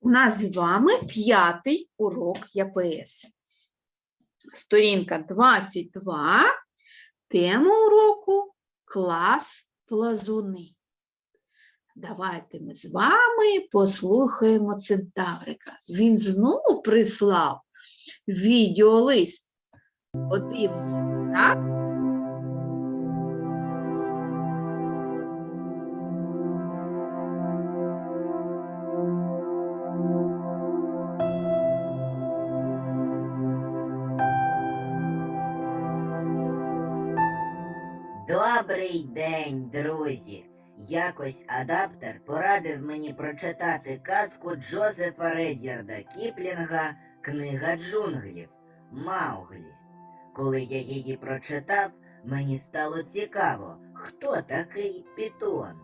У нас з вами п'ятий урок ЯПС. Сторінка 22, тема уроку клас плазуни. Давайте ми з вами послухаємо Центаврика. Він знову прислав відеолист. Подивимося, так? Добрий день, друзі! Якось адаптер порадив мені прочитати казку Джозефа Редярда Кіплінга Книга джунглів Мауглі. Коли я її прочитав, мені стало цікаво, хто такий Пітон.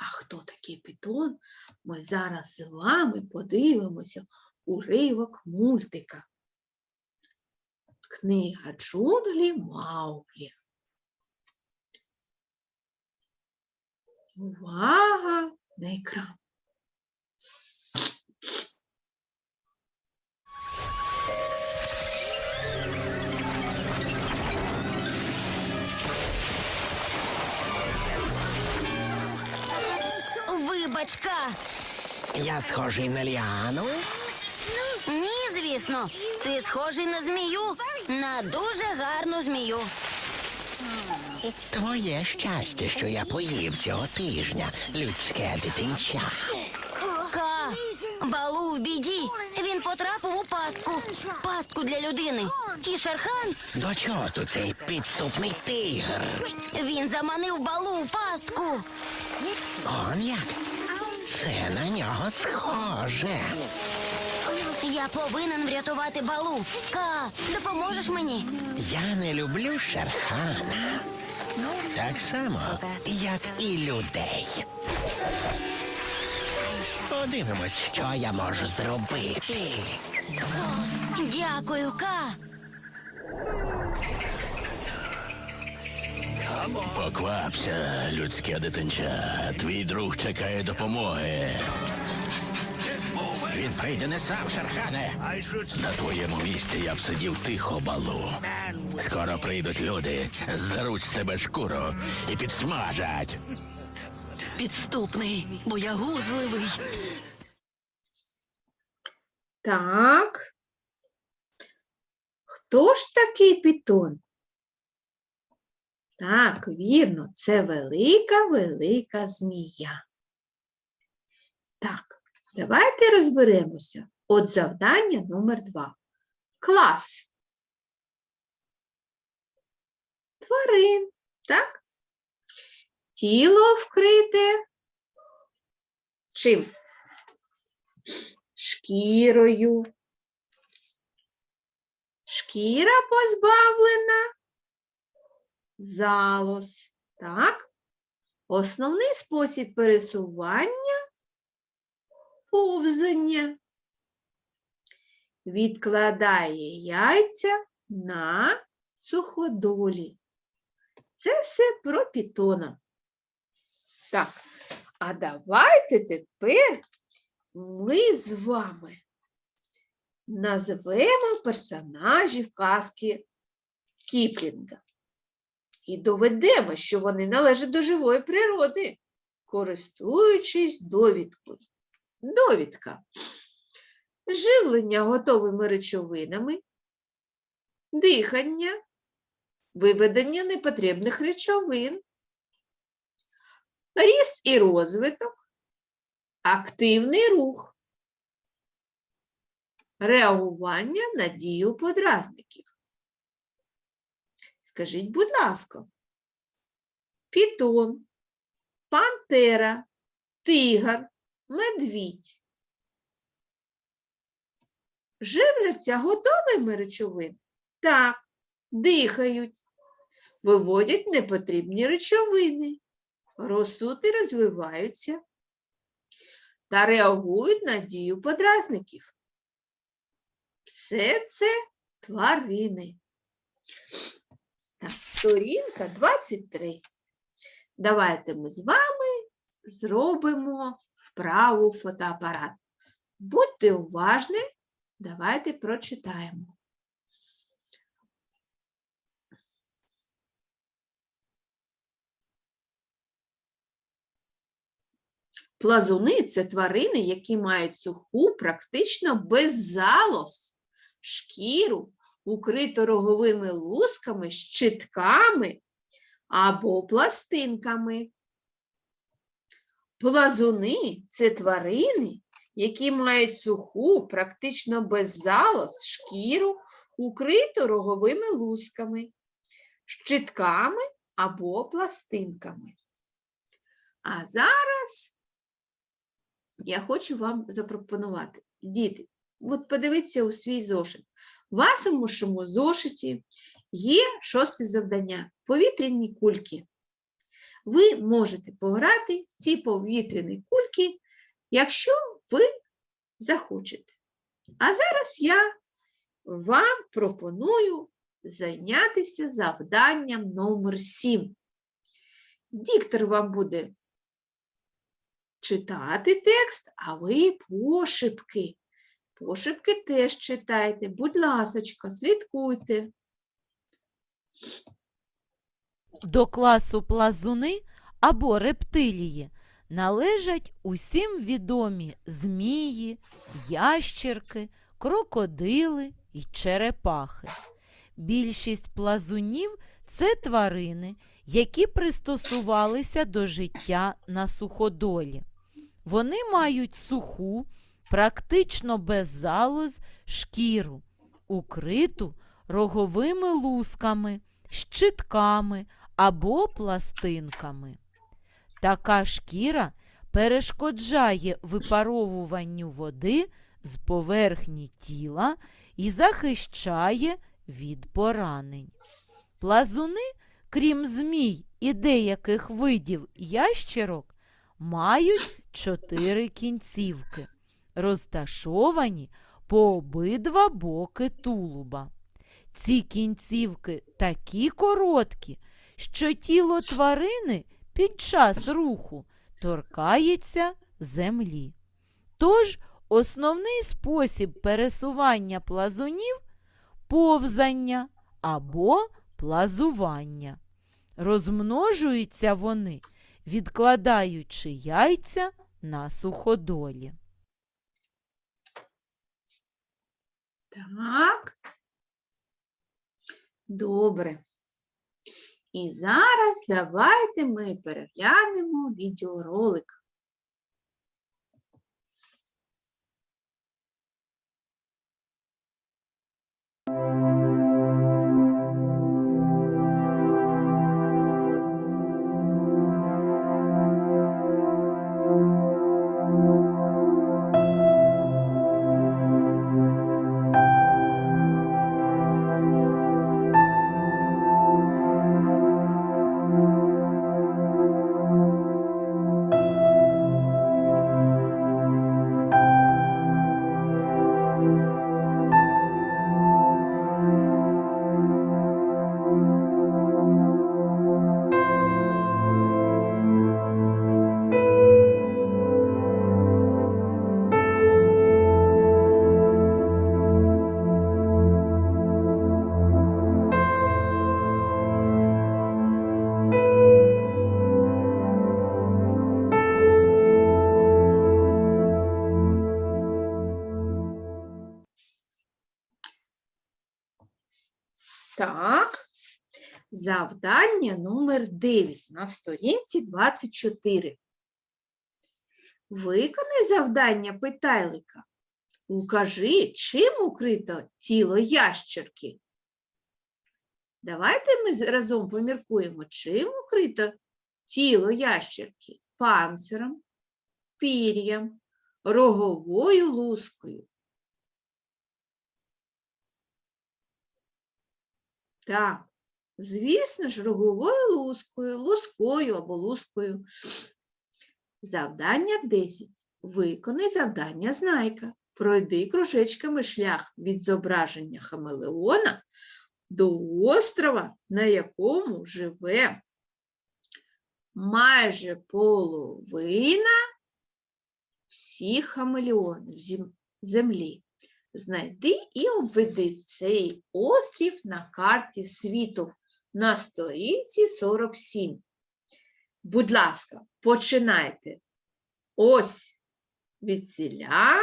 А хто такий питон? Ми зараз з вами подивимося уривок мультика. Книга джунглі Мауглі. Увага на екран. Вибачка. Я схожий на Ліану. Звісно. Ти схожий на змію. На дуже гарну змію. Твоє щастя, що я поїв цього тижня, людське дитинча. Ка. Балу в біді. Він потрапив у пастку. Пастку для людини. Кішерхан. До чого тут цей підступний тигр? Він заманив балу в пастку. Он як? Це на нього схоже. Я повинен врятувати балу. Ка, допоможеш мені? Я не люблю Шерхана. Так само, як і людей. Подивимось, що я можу зробити. Дякую, Ка. Поквапся, людське дитинча. Твій друг чекає допомоги. Він прийде не сам, Шерхане. На твоєму місці я б сидів тихо, балу. Скоро прийдуть люди, здеруть з тебе шкуру і підсмажать. Підступний, боягузливий. Так. Хто ж такий питон? Так, вірно, це велика-велика змія. Давайте розберемося. От завдання номер два. Клас. Тварин, так? Тіло вкрите чим? Шкірою. Шкіра позбавлена залоз. Так? Основний спосіб пересування повзання. Відкладає яйця на суходолі. Це все про пітона. Так, а давайте тепер ми з вами назвемо персонажів казки Кіплінга і доведемо, що вони належать до живої природи, користуючись довідкою. Довідка. Живлення готовими речовинами, дихання, виведення непотрібних речовин, ріст і розвиток, активний рух, реагування на дію подразників. Скажіть, будь ласка, пітон, пантера, тигр, медвідь. Живляться готовими речовин? Так, дихають, виводять непотрібні речовини, ростуть і розвиваються та реагують на дію подразників. Все це тварини. Так, сторінка 23. Давайте ми з вами зробимо вправу фотоапарат. Будьте уважні, давайте прочитаємо. Плазуни це тварини, які мають суху, практично без залоз, шкіру, укриту роговими лусками, щитками або пластинками. Плазуни це тварини, які мають суху, практично без залоз, шкіру, укриту роговими лусками, щитками або пластинками. А зараз я хочу вам запропонувати. Діти, от подивіться у свій зошит. В вашому зошиті є шосте завдання повітряні кульки. Ви можете пограти в ці повітряні кульки, якщо ви захочете. А зараз я вам пропоную зайнятися завданням номер 7. Диктор вам буде читати текст, а ви пошепки. Пошепки теж читайте. Будь ласочка, слідкуйте. До класу плазуни або рептилії належать усім відомі змії, ящерки, крокодили і черепахи. Більшість плазунів це тварини, які пристосувалися до життя на суходолі. Вони мають суху, практично без залоз шкіру, укриту роговими лусками, щитками або пластинками. Така шкіра перешкоджає випаровуванню води з поверхні тіла і захищає від поранень. Плазуни, крім змій і деяких видів ящерок, мають чотири кінцівки, розташовані по обидва боки тулуба. Ці кінцівки такі короткі, що тіло тварини під час руху торкається землі. Тож основний спосіб пересування плазунів повзання або плазування. Розмножуються вони, відкладаючи яйця на суходолі. Так. Добре. І зараз давайте ми переглянемо відеоролик. Так. Завдання номер 9 на сторінці 24. Виконай завдання питайлика. Укажи, чим укрито тіло ящерки. Давайте ми разом поміркуємо, чим укрито тіло ящерки панциром, пір'ям, роговою лускою. Так, звісно ж, роговою лускою, лускою або лускою. Завдання 10. Виконай завдання знайка. Пройди кружечками шлях від зображення хамелеона до острова, на якому живе майже половина всіх хамелеонів зем- землі. Знайди і обведи цей острів на карті світу на сторінці 47. Будь ласка, починайте ось від ціля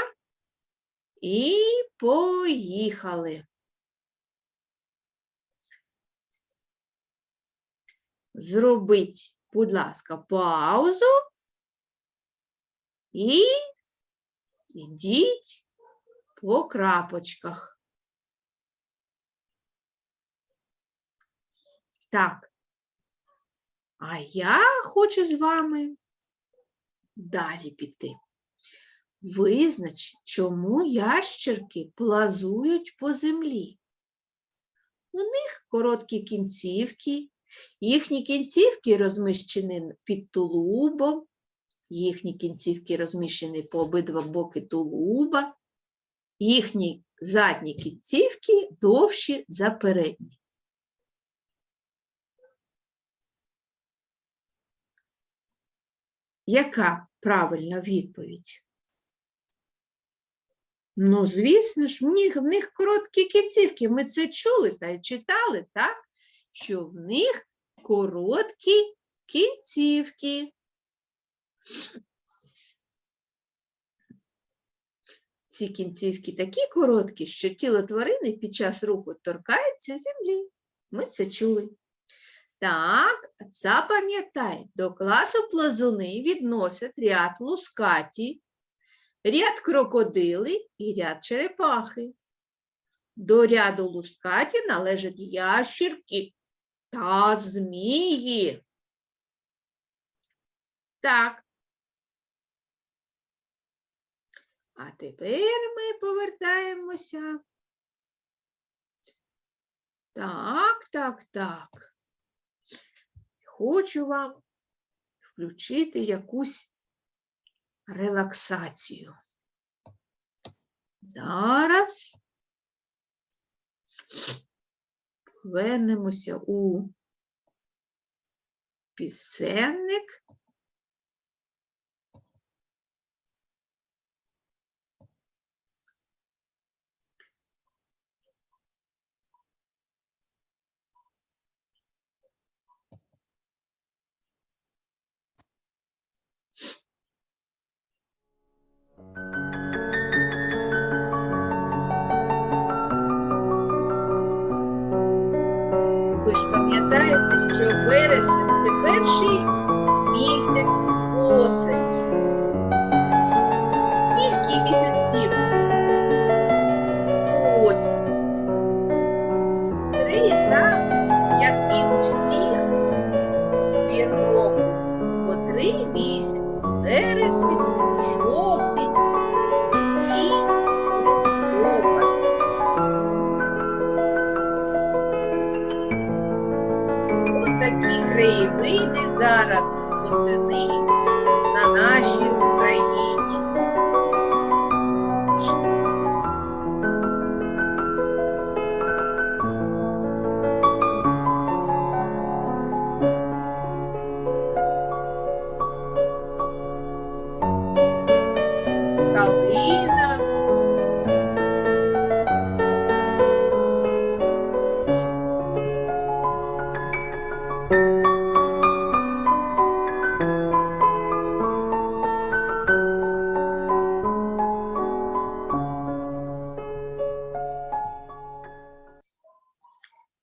і поїхали. Зробіть, будь ласка, паузу і йдіть по крапочках. Так. А я хочу з вами далі піти. Визнач, чому ящерки плазують по землі. У них короткі кінцівки, їхні кінцівки розміщені під тулубом, їхні кінцівки розміщені по обидва боки тулуба, їхні задні кінцівки довші за передні. Яка правильна відповідь? Ну, звісно ж, в них, в них короткі кінцівки. Ми це чули та й читали, так? Що в них короткі кінцівки. Ці кінцівки такі короткі, що тіло тварини під час руху торкається землі. Ми це чули. Так, запам'ятай, до класу плазуни відносять ряд лускаті, ряд крокодили і ряд черепахи. До ряду лускаті належать ящірки та змії. Так. А тепер ми повертаємося. Так, так, так. Хочу вам включити якусь релаксацію. Зараз повернемося у пісенник.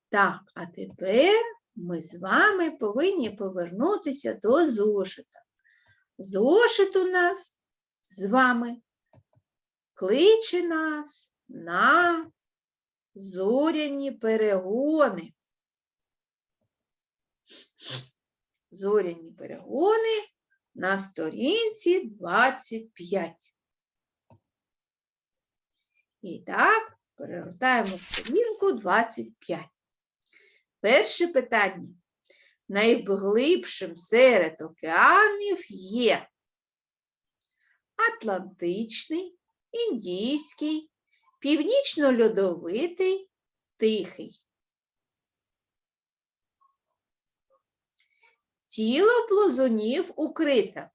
Так, а тепер ми з вами повинні повернутися до зошита. Зошит у нас з вами кличе нас на зоряні перегони. Зоряні перегони на сторінці 25. І так, перегортаємо сторінку 25. Перше питання. Найглибшим серед океанів є Атлантичний, Індійський, Північно-льодовитий, Тихий. Тіло плазунів укрите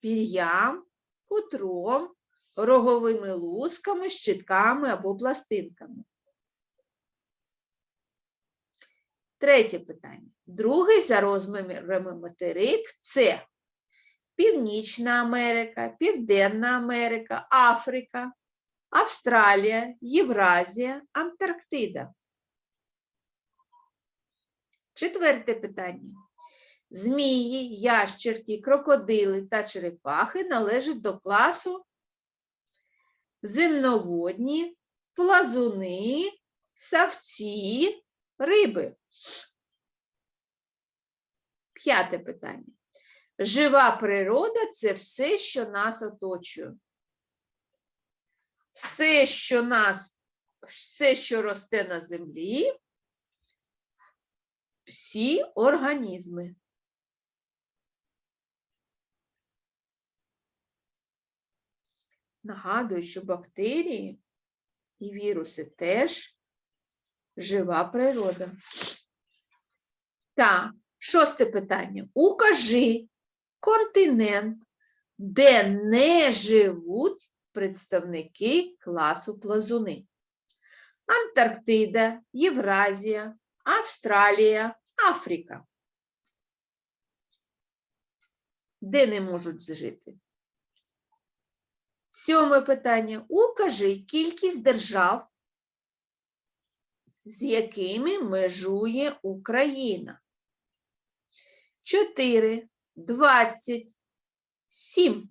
пір'ям, хутром, роговими лусками, щитками або пластинками. Третє питання. Другий за розмірами материк це Північна Америка, Південна Америка, Африка, Австралія, Євразія, Антарктида. Четверте питання. Змії, ящерки, крокодили та черепахи належать до класу земноводні, плазуни, савці, риби. П'яте питання. Жива природа це все, що нас оточує. Все, що нас, все, що росте на землі, всі організми. Нагадую, що бактерії і віруси теж жива природа. Так, шосте питання. Укажи континент, де не живуть представники класу плазуни. Антарктида, Євразія, Австралія, Африка. Де не можуть жити? Сьоме питання. Укажи кількість держав, з якими межує Україна. 4, 20, 7.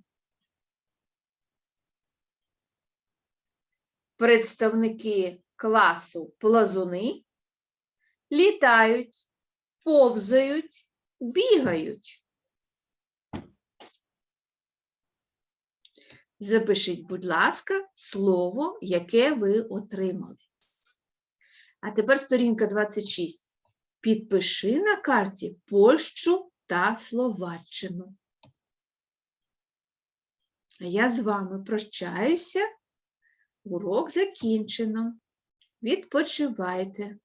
Представники класу плазуни літають, повзають, бігають. Запишіть, будь ласка, слово, яке ви отримали. А тепер сторінка 26. Підпиши на карті Польщу та Словаччину. Я з вами прощаюся. Урок закінчено. Відпочивайте.